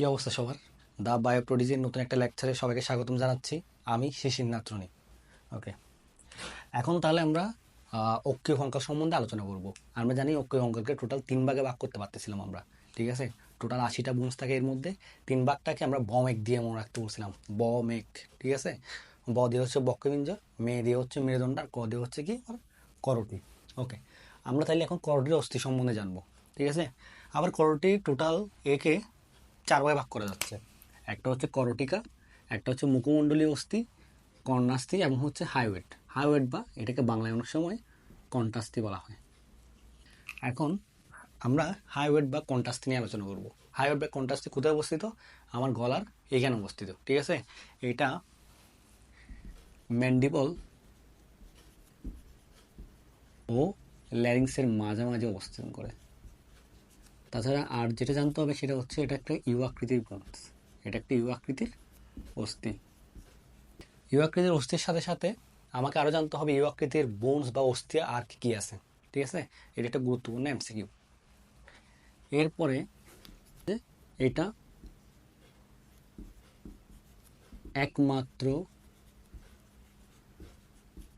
কী অবস্থা সবার? দা বায়োপ্রোডিজির নতুন একটা লেকচারে সবাইকে স্বাগতম জানাচ্ছি। আমি শিশির নাত্রনি। ওকে এখন তাহলে আমরা অক্ষীয় সংখ্যা সম্বন্ধে আলোচনা করব। আমরা জানি অক্ষীয় সংখ্যাকে টোটাল তিন ভাগে ভাগ করতে পারতেছিলাম আমরা। ঠিক আছে? টোটাল আশিটা বুন্স থাকে এর মধ্যে। তিন ভাগটাকে আমরা বমেক দিয়ে মনে রাখতে বলছিলাম। বমেক ঠিক আছে? ব দিয়ে হচ্ছে বক্ষবিঞ্জর মে দিয়ে হচ্ছে মেরুদণ্ড, আর ক দিয়ে হচ্ছে কি? করটি। ওকে আমরা তাহলে এখন করটির অস্থি সম্বন্ধে জানব। ঠিক আছে? আবার করটি টোটাল একে চার ভাগে ভাগ করা যাচ্ছে। একটা হচ্ছে করটিকা, একটা হচ্ছে মুখমণ্ডলীয় অস্থি, কর্ণাস্থি এবং হচ্ছে হাইওয়েট। হাইওয়েট বা এটাকে বাংলায় অনেক সময় কন্টাস্থি বলা হয়। এখন আমরা হাইওয়েট বা কন্টাস্থি নিয়ে আলোচনা করব। হাইওয়েট বা কন্টাস্থি কোথায় অবস্থিত? আমার গলার এখানে অবস্থিত, ঠিক আছে? এটা ম্যান্ডিবল ও ল্যারিংসের মাঝামাঝি অবস্থান করে। তাছাড়া আর যেটা জানতে হবে সেটা হচ্ছে এটা একটা ইউ আকৃতির গ্রন্থ। এটা একটা ইউ আকৃতির অস্থি। ইউ আকৃতির অস্থির সাথে সাথে আমাকে আরও জানতে হবে ইউ আকৃতির বোনস বা অস্থি আর কী কী আছে। ঠিক আছে? এটা একটা গুরুত্বপূর্ণ এমসিকিউ এরপরে এটা একমাত্র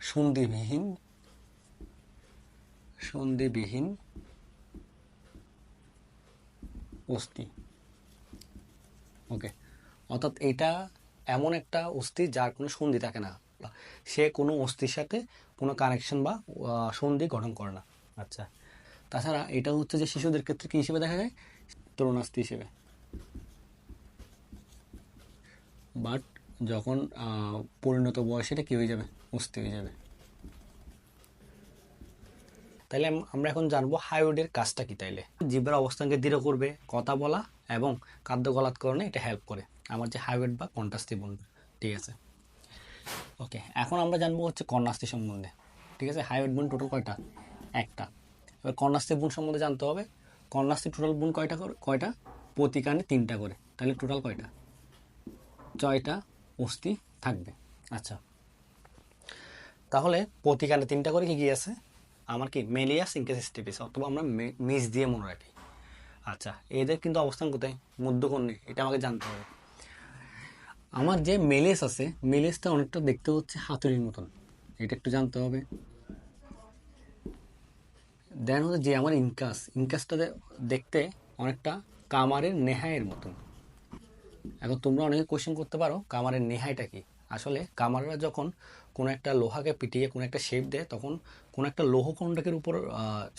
সন্ধিবিহীন সন্ধিবিহীন অস্থি। ওকে অর্থাৎ এটা এমন একটা অস্থি যার কোনো সন্ধি থাকে না। সে কোনো অস্থির সাথে কোনো কানেকশন বা সন্ধি গঠন করে না। আচ্ছা। তাছাড়া এটা হচ্ছে যে শিশুদের ক্ষেত্রে কী হিসেবে দেখা যায়? তরুণাস্থি হিসেবে। বাট যখন পরিণত বয়সে এটা কী হয়ে যাবে? অস্থি হয়ে যাবে। আম- আমরা এখন জানব হাইওয়েডের কাজটা কি তাইলে। জিভের অবস্থানকে দৃঢ় করবে, কথা বলা এবং খাদ্য গলাৎকরণে এটা হেল্প করে। আমার যে হাইওয়েড বা কন্টাস্তি বোন ঠিক আছে? ওকে এখন আমরা জানব হচ্ছে কন্যাস্তি সম্বন্ধে, ঠিক আছে? হাইওয়েড বোন টোটাল কয়টা? একটা। এবার কন্যাস্তি বোন সম্বন্ধে জানতে হবে। কন্যাস্তি টোটাল বোন কয়টা কয়টা? প্রতিকানে তিনটা করে। তাহলে টোটাল কয়টা? ছয়টা অস্থি থাকবে। আচ্ছা। তাহলে প্রতিকানে তিনটা করে কি কি আছে? আমার কি মেলিয়াস ইনকেসিস্টিপিস অথবা আমরা মিস দিয়ে মনে রাখি। আচ্ছা এদের কিন্তু অবস্থান কোথায়? মধ্যকর্ণে, এটা আমাকে জানতে হবে। আমার যে মেলেস আছে মেলেসটা অনেকটা দেখতে হচ্ছে হাতুড়ির মতন। এটা একটু জানতে হবে। দেন হচ্ছে যে আমার ইনকাস, ইনকাসটা দেখতে অনেকটা কামারের নেহায়ের মতন। এখন তোমরা অনেকে কোশ্চেন করতে পারো, কামারের নেহাইটা কি? আসলে কামাররা যখন কোনো একটা লোহাকে পিটিয়ে কোনো একটা শেপ দেয়, তখন কোনো একটা লৌহখণ্ডকের উপর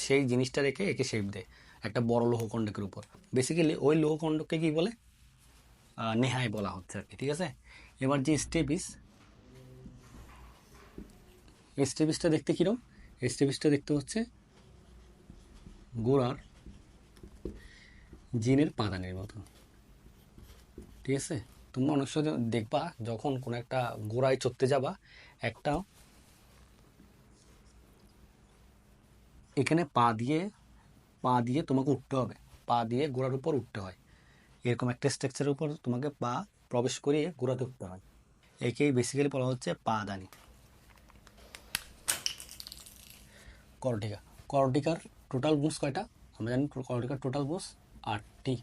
সেই জিনিসটা রেখে একে শেপ দেয়, একটা বড় লৌহখণ্ডকের উপর। বেসিক্যালি ওই লৌহখণ্ডককে কি বলে? নেহাই বলা হচ্ছে আর কি, ঠিক আছে? এবার যে স্টেপিস স্টেপিসটা দেখতে কিরম? স্টেপিসটা দেখতে হচ্ছে গোড়ার জিনের পাদানের মতো ঠিক আছে? তোমরা অনেক সময় দেখবা যখন কোনো একটা গোড়ায় চড়তে যাবা, একটা এখানে পা দিয়ে পা দিয়ে তোমাকে উঠতে হবে। পা দিয়ে গোড়ার উপর উঠতে হয়। এরকম একটা স্ট্রাকচারের উপর তোমাকে পা প্রবেশ করিয়ে গোড়াতে উঠতে হয়। একেই বেসিক্যালি বলা হচ্ছে পা দানি। করটিকা। করটিকার টোটাল বুস কয়টা? আমরা জানি করটিকার টোটাল বুস আটটি।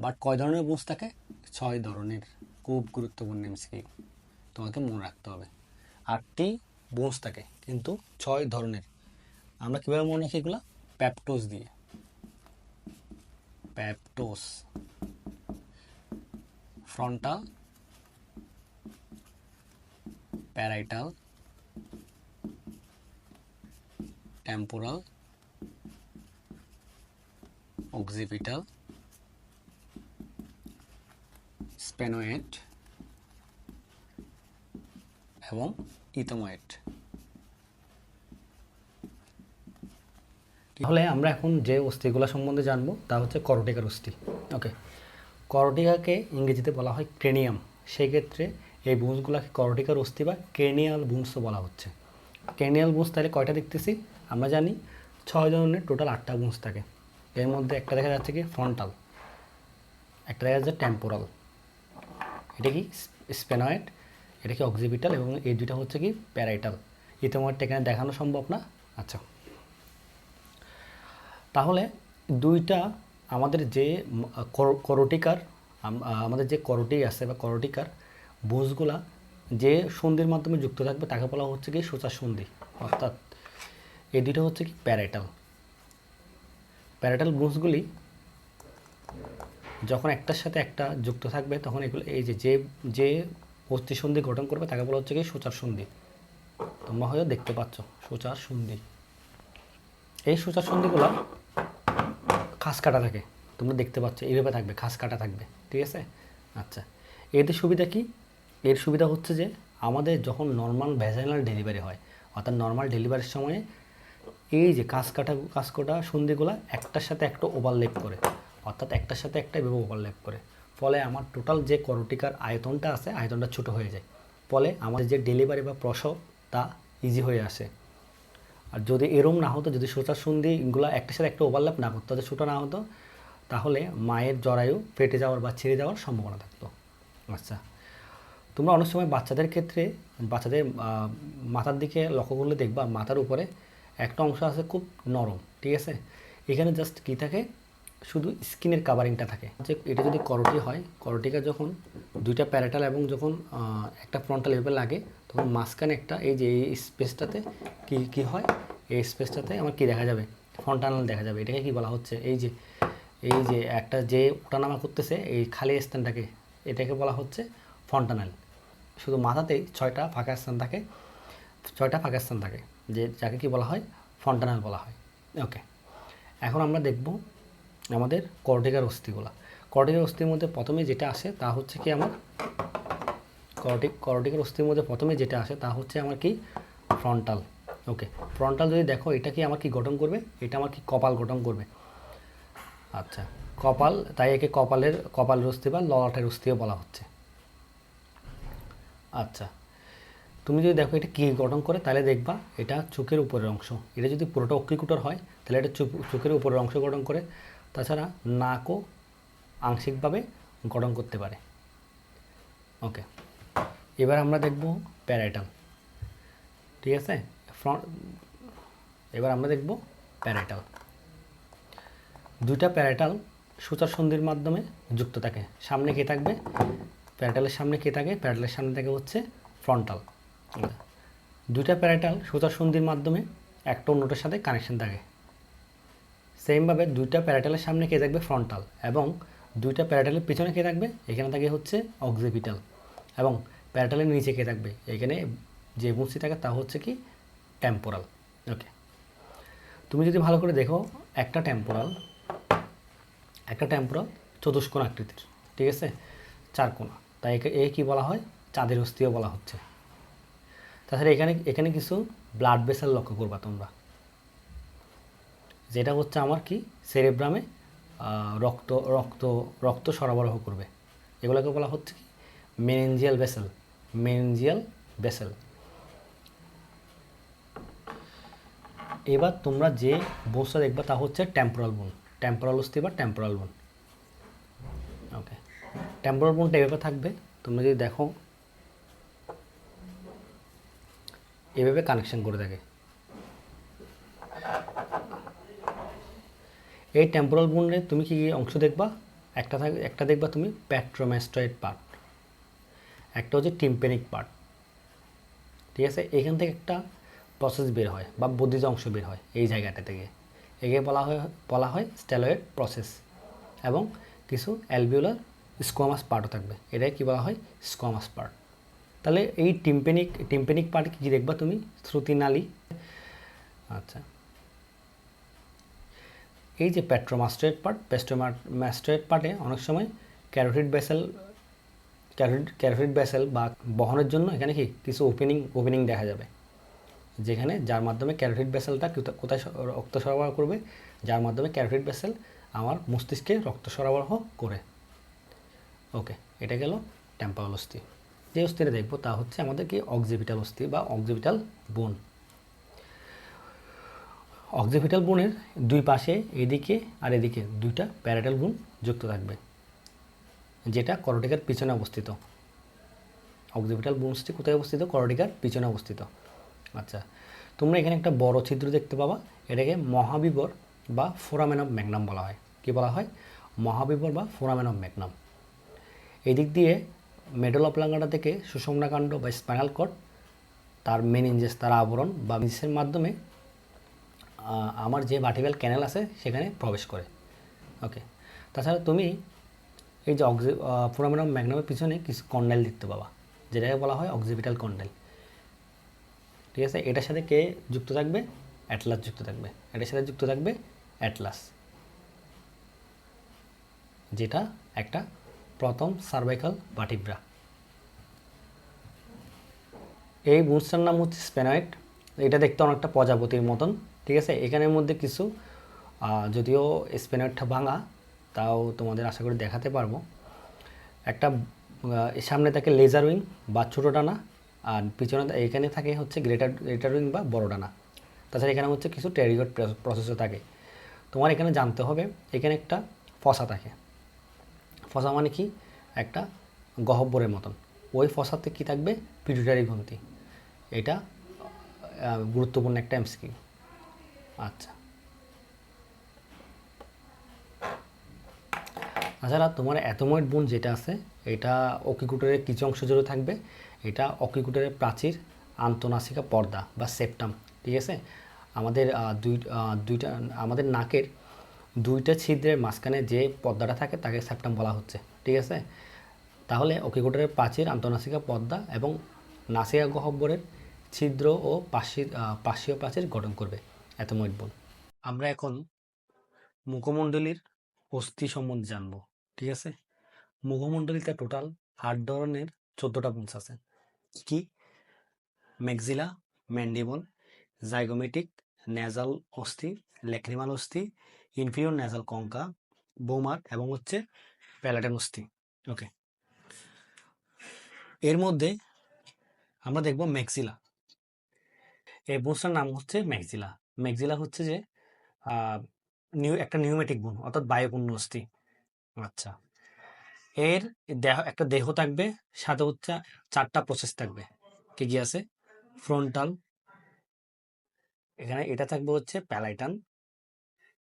বাট কয় ধরনের বুস থাকে? ছয় ধরনের খুব গুরুত্বপূর্ণ এমসিকিউ তোমাকে মনে রাখতে হবে। আটটি বোনস থাকে, কিন্তু ছয় ধরনের। আমরা কীভাবে মনে রাখি এগুলো? প্যাপটোস দিয়ে। প্যাপটোস frontal parietal temporal occipital sphenoid এবং ইথোময়েট তাহলে আমরা এখন যে অস্থিগুলো সম্বন্ধে জানব, তা হচ্ছে করটিকার অস্থি। ওকে। করটিকাকে ইংরেজিতে বলা হয় ক্রেনিয়াম। সেই ক্ষেত্রে এই বুন্সগুলোকে করটিকার অস্থি বা ক্রেনিয়াল বুন্সও বলা হচ্ছে। ক্রেনিয়াল বুন্স তাহলে কয়টা দেখতেছি? আমরা জানি ছয় ধরনের টোটাল আটটা বুন্স থাকে। এর মধ্যে একটা দেখা যাচ্ছে কি ফ্রন্টাল, একটা দেখা যাচ্ছে টেম্পোরাল। এটা কি স্পেনয়েড এটা কি অক্সিপিটাল এবং এই দুইটা হচ্ছে কি প্যারাইটাল ইতিমধ্যে এখানে দেখানো সম্ভব না? আচ্ছা। তাহলে দুইটা আমাদের যে করোটিকার আমাদের যে করটি আছে বা করটিকার বোঝগুলা যে সন্ধির মাধ্যমে যুক্ত থাকবে, তাকে বলা হচ্ছে কি সোচা সন্ধি অর্থাৎ এই দুটো হচ্ছে কি প্যারাটাল প্যারাটাল বোঝগুলি যখন একটার সাথে একটা যুক্ত থাকবে, তখন এগুলো এই যে যে যে অস্থি সন্ধি গঠন করবে, তাকে বলা হচ্ছে কি সোচার সন্ধি। তোমরা হয়তো দেখতে পাচ্ছ সোচার সন্ধি। এই সোচার সন্ধিগুলো খাস কাটা থাকে। তোমরা দেখতে পাচ্ছ, এইভাবে থাকবে, খাস কাটা থাকবে, ঠিক আছে? আচ্ছা এতে সুবিধা কি? এর সুবিধা হচ্ছে যে, আমাদের যখন নর্মাল ভ্যাজাইনাল ডেলিভারি হয়, অর্থাৎ নর্মাল ডেলিভারির সময়ে এই যে কাজ কাটা কাজ কাটা সন্ধিগুলো একটার সাথে একটা ওভারলেপ করে। অর্থাৎ একটার সাথে একটা এভাবে ওভারলেপ করে। ফলে আমার টোটাল যে করটিকার আয়তনটা আছে, আয়তনটা ছোট হয়ে যায়। ফলে আমাদের যে ডেলিভারি বা প্রসব, তা ইজি হয়ে আসে। আর যদি এরম না হতো, যদি সোচার সন্ধিগুলো একটার সাথে একটা ওভারল্যাপ না করতো তাদের ছোটো না হতো, তাহলে মায়ের জরায়ু ফেটে যাওয়ার বা ছিঁড়ে যাওয়ার সম্ভাবনা থাকতো। আচ্ছা তোমরা অনেক সময় বাচ্চাদের ক্ষেত্রে, বাচ্চাদের মাথার দিকে লক্ষ্য করলে দেখবা মাথার উপরে একটা অংশ আছে খুব নরম, ঠিক আছে? এখানে জাস্ট কী থাকে? শুধু স্কিনের কাভারিংটা থাকে। যে এটা যদি করটি হয়, করটিকা যখন দুইটা প্যারাটাল এবং যখন একটা ফ্রন্টাল লেভেল লাগে, তখন মাঝখানে একটা এই যে, এই স্পেসটাতে কি কি হয়? এই স্পেসটাতে আমার কি দেখা যাবে? ফ্রন্টানাল দেখা যাবে। এটাকে কি বলা হচ্ছে? এই যে এই যে একটা যে ওঠানামা করতেছে, এই খালি স্থানটাকে এটাকে বলা হচ্ছে ফন্টানাল শুধু মাথাতেই ছয়টা ফাঁকা স্থান থাকে, ছয়টা ফাঁকা স্থান থাকে, যে যাকে কি বলা হয়? ফন্টানাল বলা হয়। ওকে এখন আমরা দেখব আমাদের কর্টিকার অস্থিগুলা। কর্টিকার অস্থির মধ্যে প্রথমে যেটা আসে তা হচ্ছে কি আমার করটিক করটিকার অস্থির মধ্যে প্রথমে যেটা আসে তা হচ্ছে আমার কি? ফ্রন্টাল। ওকে, ফ্রন্টাল যদি দেখো এটা কি আমার কি গঠন করবে? এটা আমার কি কপাল গঠন করবে? আচ্ছা কপাল, তাই একে কপালের কপালের অস্থি বা ললাটের অস্থিও বলা হচ্ছে। আচ্ছা তুমি যদি দেখো এটা কী গঠন করে তাহলে দেখবা এটা চোখের উপরের অংশ। এটা যদি পুরোটা অক্ষিকুটর হয় তাহলে এটা চোখ, চোখের উপরের অংশ গঠন করে। তাছাড়া নাকও আংশিকভাবে গঠন করতে পারে। ওকে, এবার আমরা দেখব প্যারাইটাল। ঠিক আছে? ফ্রন্ট, এবার আমরা দেখব প্যারাইটাল। দুইটা প্যারাটাল সূচার সন্ধির মাধ্যমে যুক্ত থাকে। সামনে কে থাকবে? প্যারাটালের সামনে কে থাকে? প্যারাটালের সামনে থাকে হচ্ছে ফ্রন্টাল। দুইটা প্যারাটাল সূচার সন্ধির মাধ্যমে একটা অন্যটার সাথে কানেকশন থাকে। সেমভাবে দুইটা প্যারাটালের সামনে কে থাকবে? ফ্রন্টাল। এবং দুইটা প্যারাটালের পিছনে কে থাকবে? এখানে থাকে হচ্ছে অক্সিপিটাল। এবং প্যারাটালের নিচে কে থাকবে? এখানে যে মুক্তি থাকে তা হচ্ছে কি? টেম্পোরাল। ওকে। তুমি যদি ভালো করে দেখো, একটা টেম্পোরাল একটা টেম্পোরাল চতুষ্কোণ আকৃতির, ঠিক আছে? চার কোণা তাই একে, এ কী বলা হয়? চাঁদের অস্থিও বলা হচ্ছে। তাছাড়া এখানে এখানে কিছু ব্লাড ভেসেল লক্ষ্য করবা তোমরা। যেটা হচ্ছে আমার কি? সেরেব্রামে রক্ত রক্ত রক্ত সরবরাহ করবে। এগুলোকে বলা হচ্ছে কি? Meningeal vessel meningeal vessel. এবার তোমরা যে বোনসটা দেখবে তা হচ্ছে টেম্পোরাল বোন, টেম্পোরাল অস্থি বা টেম্পোরাল বোন। ওকে টেম্পোরাল বোনটা এভাবে থাকবে, তোমরা যদি দেখো, এভাবে কানেকশন করে থাকে। এই টেম্পোরাল বোনে তুমি কি কি অংশ দেখবা? একটা থাক, একটা দেখবা তুমি প্যাট্রোম্যাস্টয়েড পার্ট একটা হচ্ছে টিম্পেনিক পার্ট ঠিক আছে? এখান থেকে একটা প্রসেস বের হয় বা বদ্ধিত অংশ বের হয় এই জায়গাটা থেকে। একে বলা হয় বলা হয় স্টেলয়েড প্রসেস এবং কিছু অ্যালভিওলার স্কোয়ামাস পার্টও থাকবে। এটাই কী বলা হয়? স্কোয়ামাস পার্ট তাহলে এই টিম্পেনিক টিম্পেনিক পার্ট কী দেখবা তুমি? শ্রুতি নালী। আচ্ছা। এই যে পেট্রোমাস্ট্রেট পার্ট পেস্টোমাস্ট্রেট পার্টে অনেক সময় carotid vessel carotid carotid vessel বা বহনের জন্য এখানে কি কিছু ওপেনিং ওপেনিং দেখা যাবে। যেখানে যার মাধ্যমে ক্যারোটিড কোথা- কোথায় রক্ত সরবরাহ করবে, যার মাধ্যমে ক্যারোটিড ভেসেল আমার মস্তিষ্কে রক্ত সরবরাহ করে। ওকে, এটা গেল টেম্পাল অস্থি। যে অস্থিটা দেখব তা হচ্ছে আমাদের কি অক্সিপিটাল অস্থি বা অক্সিপিটাল বোন অক্সিপিটাল বোনের দুই পাশে এদিকে আর এদিকে দুইটা প্যারাটাল বোন যুক্ত থাকবে, যেটা করটিকার পিছনে অবস্থিত। অক্সিপিটাল বোনসটি কোথায় অবস্থিত? করটিকার পিছনে অবস্থিত। আচ্ছা তোমরা এখানে একটা বড় ছিদ্র দেখতে পাবা, এটাকে মহাবিবর বা ফোরামেন অফ ম্যাগনাম বলা হয়। কি বলা হয়? মহাবিবর বা ফোরামেন অফ ম্যাগনাম। এই দিক দিয়ে মেডল অপলাঙ্গাটা থেকে সুষমনাকাণ্ড বা স্পাইনাল কর্ড, তার মেনিনজেস তার আবরণ বা মিসের মাধ্যমে আমার যে ভার্টিক্যাল ক্যানেল আছে, সেখানে প্রবেশ করে। ওকে তাছাড়া তুমি এই যে অক্সি ফোরামেনাম ম্যাগনামের পিছনে কিছু কন্ডাইল দেখতে পাবা, যেটাকে বলা হয় অক্সিপিটাল কন্ডাইল ঠিক আছে? এটার সাথে কে যুক্ত থাকবে? অ্যাটলাস যুক্ত থাকবে। এটার সাথে যুক্ত থাকবে অ্যাটলাস যেটা একটা প্রথম সার্ভাইকাল বাটিব্রা এই বুনসটার নাম হচ্ছে স্পেনয়েড এটা দেখতে অনেকটা প্রজাপতির মতন। ঠিক আছে? এখানের মধ্যে কিছু যদিও স্পেনারটা ভাঙা, তাও তোমাদের আশা করি দেখাতে পারব। একটা সামনে থাকে লেজার উইং বা ছোটো ডানা, আর পিছনে এখানে থাকে হচ্ছে গ্রেটার গ্রেটার উইং বা বড় ডানা। তাছাড়া এখানে হচ্ছে কিছু টেরিগট প্রসেসও থাকে। তোমার এখানে জানতে হবে, এখানে একটা ফসা থাকে। ফসা মানে কি? একটা গহব্বরের মতন। ওই ফসাতে কি থাকবে? পিটুটারি গ্রন্থি এটা গুরুত্বপূর্ণ একটা এমসিকিউ আচ্ছা। তাছাড়া তোমার অ্যাটোময়েড বোন যেটা আছে, এটা অকিকুটারের কিছু অংশ জুড়ে থাকবে। এটা অকিকুটারের প্রাচীর আন্তনাসিকা পর্দা বা সেপ্টাম, ঠিক আছে? আমাদের দুই দুইটা, আমাদের নাকের দুইটা ছিদ্রের মাঝখানে যে পর্দাটা থাকে, তাকে সেপ্টাম বলা হচ্ছে, ঠিক আছে? তাহলে অকিকুটারের প্রাচীর, আন্তনাসিকা পর্দা এবং নাসিকা গহ্বরের ছিদ্র ও পাশি পার্শ্বীয় প্রাচীর গঠন করবে। অ্যাটোময়েড বোন আমরা এখন মুখমণ্ডলীর অস্থি সম্বন্ধে জানব, ঠিক আছে? মুখমণ্ডলীতে টোটাল আট ধরনের চোদ্দোটা বোনস আছে। কি ম্যাক্সিলা ম্যান্ডিবল জাইগোমেটিক নেজাল অস্থি ল্যাক্রিমাল অস্থি ইনফিরিয়র নেজাল কঙ্কা বোমার এবং হচ্ছে প্যালাটেন অস্থি। ওকে এর মধ্যে আমরা দেখব ম্যাক্সিলা এই বোনসটার নাম হচ্ছে ম্যাক্সিলা ম্যাক্সিলা হচ্ছে যে নিউ, একটা নিউমেটিক বোন, অর্থাৎ বায়ুপূর্ণ অস্থি আচ্ছা। এর দেহ, একটা দেহ থাকবে, সাথে হচ্ছে চারটা প্রসেস থাকবে। কি কি আছে? ফ্রন্টাল এখানে এটা থাকবে হচ্ছে প্যালাইটান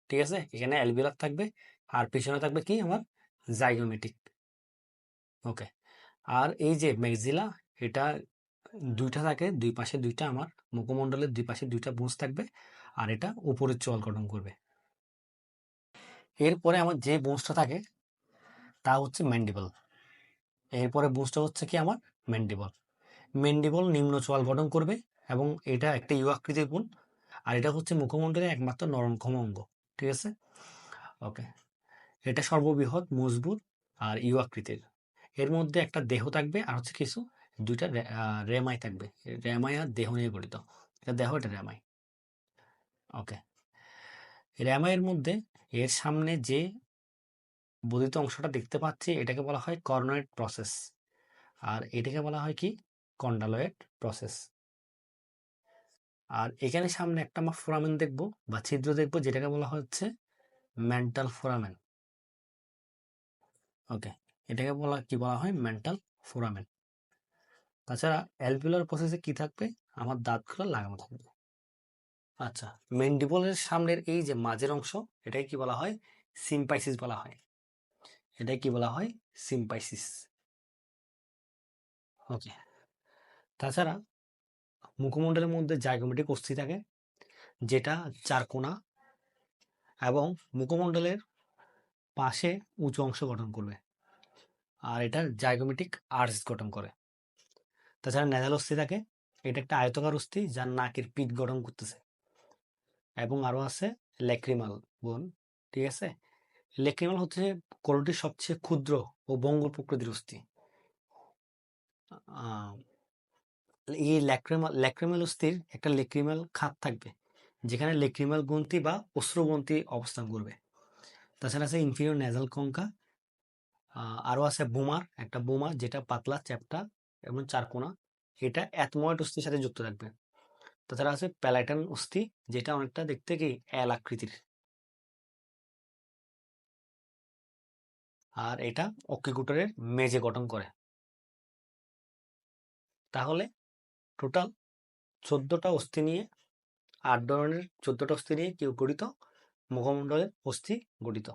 ঠিক আছে? এখানে অ্যালভিলার থাকবে, আর পিছনে থাকবে কি? আমার জাইগোমেটিক ওকে আর এই যে ম্যাক্সিলা এটা দুইটা থাকে, দুই পাশে দুইটা আমার মুখমণ্ডলের দুই পাশে দুইটা বুঁজ থাকবে আর এটা উপরের চোয়াল গঠন করবে। এরপরে আমার যে বুঁজটা থাকে, তা হচ্ছে ম্যান্ডিবল। এরপরে বুঁজটা হচ্ছে কি আমার ম্যান্ডিবল। ম্যান্ডিবল নিম্ন চোয়াল গঠন করবে এবং এটা একটা ইউ আকৃতির গুণ আর এটা হচ্ছে মুখমণ্ডলের একমাত্র নরমক্ষম অঙ্গ, ঠিক আছে? ওকে। এটা সর্ববৃহৎ, মজবুত আর ইউ আকৃতির এর মধ্যে একটা দেহ থাকবে আর হচ্ছে কিছু, দুইটা রেমাই থাকবে। রেমাই আর দেহ নিয়ে গঠিত। এটা দেহ, এটা রেমাই। ওকে। রেমাইয়ের মধ্যে এর সামনে যে বর্ধিত অংশটা দেখতে পাচ্ছি, এটাকে বলা হয় কর্নয়েড প্রসেস আর এটাকে বলা হয় কি? কন্ডালয়েড প্রসেস আর এখানে সামনে একটা আমরা ফোরামেন দেখব, বা ছিদ্র দেখব, যেটাকে বলা হচ্ছে মেন্টাল ফোরামেন ওকে, এটাকে বলা, কি বলা হয়? মেন্টাল ফোরামেন তাছাড়া অ্যালভিউলার প্রসেসে কি থাকবে? আমার দাঁতগুলো লাগানো থাকবে। আচ্ছা। মেন্ডিবলের সামনের এই যে মাঝের অংশ এটাই কি বলা হয়? সিম্পাইসিস বলা হয়। এটাই কি বলা হয়? সিম্পাইসিস ওকে তাছাড়া মুখমণ্ডলের মধ্যে জাইগোমেটিক অস্থি থাকে, যেটা চারকোনা এবং মুখমণ্ডলের পাশে উঁচু অংশ গঠন করবে আর এটা জাইগোমেটিক আর্চ গঠন করে। তাছাড়া নেজাল অস্থি থাকে, এটা একটা আয়তকার অস্থি, যার নাকের পিঠ গঠন করতেছে। এবং আরও আছে ল্যাক্রিমাল বোন, ঠিক আছে? ল্যাক্রিমাল হচ্ছে কোরটির সবচেয়ে ক্ষুদ্র ও বঙ্গল প্রকৃতির অস্থি। এই ল্যাক্রিমাল ল্যাক্রিমাল অস্থির একটা ল্যাক্রিমাল খাত থাকবে, যেখানে ল্যাক্রিমাল গ্রন্থি বা অশ্রুগ্রন্থি অবস্থান করবে। তাছাড়া আছে ইনফিরিয়র নেজাল কঙ্কা আরও আছে বোমার, একটা বোমা যেটা পাতলা, চ্যাপটা এবং চারকোনা এটা অ্যাথময়েড অস্থির সাথে যুক্ত থাকবে। তাছাড়া আছে প্যালাইটান অস্থি, যেটা অনেকটা দেখতে কি এল আকৃতির। আর এটা অক্ষিকুটারের মেজে গঠন করে। তাহলে টোটাল চোদ্দটা অস্থি নিয়ে, আট ধরনের চোদ্দটা অস্থি নিয়ে কেউ গঠিত মুখমণ্ডলের অস্থি গঠিত?